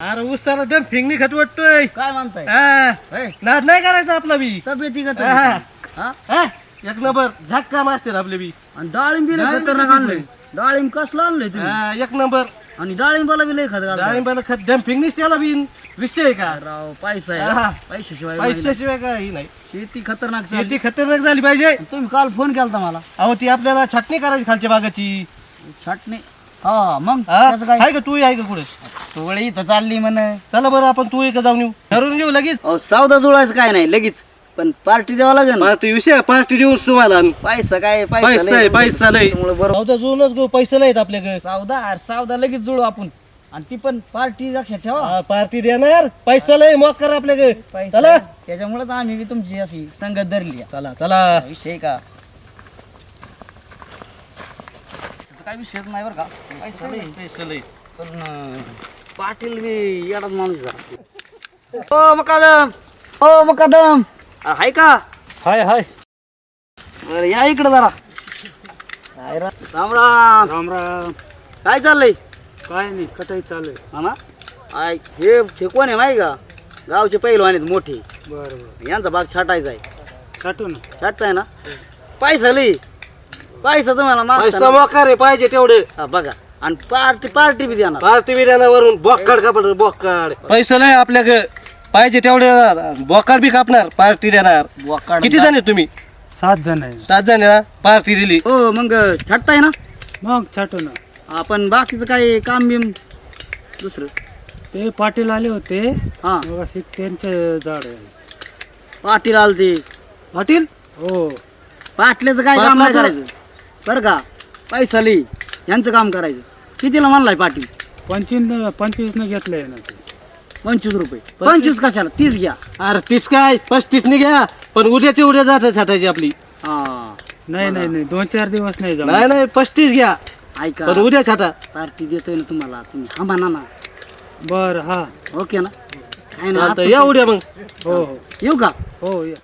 अरे उसाला दम फिंगणी खत वाटतोय. काय म्हणताय? हा. होय, नाद नाही करायचा आपला बी. तब्येती का? हा. हा? हा? एक नंबर झाक काम असते आपले बी. आणि डाळिंब बी लय डाळिंब खतरनाक कशी आणलंय. डाळिंब कसलं आणलंय तुम्ही? हा, एक नंबर. आणि डाळिंबाला बी लय खत घालताय. डाळिंबाला खत दम फिंगणीच त्याला बी. विषय आहे का? राव पैसा हा. आहे पैशाशिवाय. पैशाशिवाय काही नाही. शेती खतरनाक. शेती खतरनाक झाली पाहिजे. तुम्ही काल फोन केलता मला. अहो ती आपल्याला छटणी करायची खालच्या बागाची छाटणी? हा मग हा? त्याचं काय? आहे का तू? आहे का कुठे? तोवळी इथं चालली म्हण. चला बरं आपण तू एक जाऊन येऊ. ठरवून घेऊ लगेच. अहो सावधा जुळायचं काय नाही लगेच. पण पार्टी द्यावा लागेल. ना. पार्टी विषय पार्टी देऊन तुम्हाला पैसा काय पैसा आहे लय. पैसा लय. त्यामुळे बरोबर अहो तर जुळूनच गो पैसे नाहीत आपल्याकडे. सावधा अरे सावधा लगेच जुळू आपण. आणि ती पण पार्टी लक्षात ठेवा. हा, पार्टी देणार पैसा लय मग कर आपल्याकडे. पैसा चला. त्याच्यामुळेच आम्ही बी तुमची अशी संगत धरली आहे. चला चला. विषय का? त्याचा काय विषयच नाही बरं का. पैसा लय. पण पाटील बी येडाच माणूस जरा. ओ मकादम. ओ मकादम. हाय का? हाय हाय. अरे या इकडे जरा. रा- राम राम. राम राम. काय चाललंय? काय नाही कटाई चालू आहे. हा ना? आय हे हे कोण आहे माहिती का? गावचे पहिलवान आहेत मोठे. बरं बरं. यांचा भाग छाटायचा आहे. काटू ना. छाटताय ना? पैसा लई. पैसा तुम्हाला पैसा मागताना मोकार पाहिजे तेवढे. हा बघा. आणि पार्टी पार्टी बी देणार. पार्टी बिर्याणावरून बोकाड कापड बोकाड. पैसा नाही आपल्याकडे. पाहिजे तेवढे बोकाड बी कापणार पार्टी देणार. बोकाड किती जण आहे तुम्ही? सात जण आहे. सात जण आहे ना? पार्टी दिली. हो मग छाटताय ना? मग छाटू ना. आपण बाकीचं काय काम बिम दुसरं? ते पाटील आले होते. हा. मग अशी त्यांचं झाड आहे. पाटील आलते. पाटील? हो. पाटल्याचं काय काम नाही पाटलाचं? करायचं? बरं का. पैसा लई. यांचं काम करायचं. कितीला म्हणलाय पाटील? पंचवीस पंचवीसनं घेतलंय ना. ते पंचवीस रुपये. पंचवीस कशाला? तीस घ्या. अरे तीस काय? पस्तीस नि घ्या. पण उद्याची उद्या जात छाटायची आपली. हा. नाही नाही नाही. दोन चार दिवस नाही नाही नाही. पस्तीस घ्या. ऐका. पण उद्या छाटा. पार्टी देतोय ना तुम्हाला. तुम्ही हा म्हणा ना. बर हा. ओके ना. काय चालतं आता या उद्या मग. हो हो. येऊ का? हो या.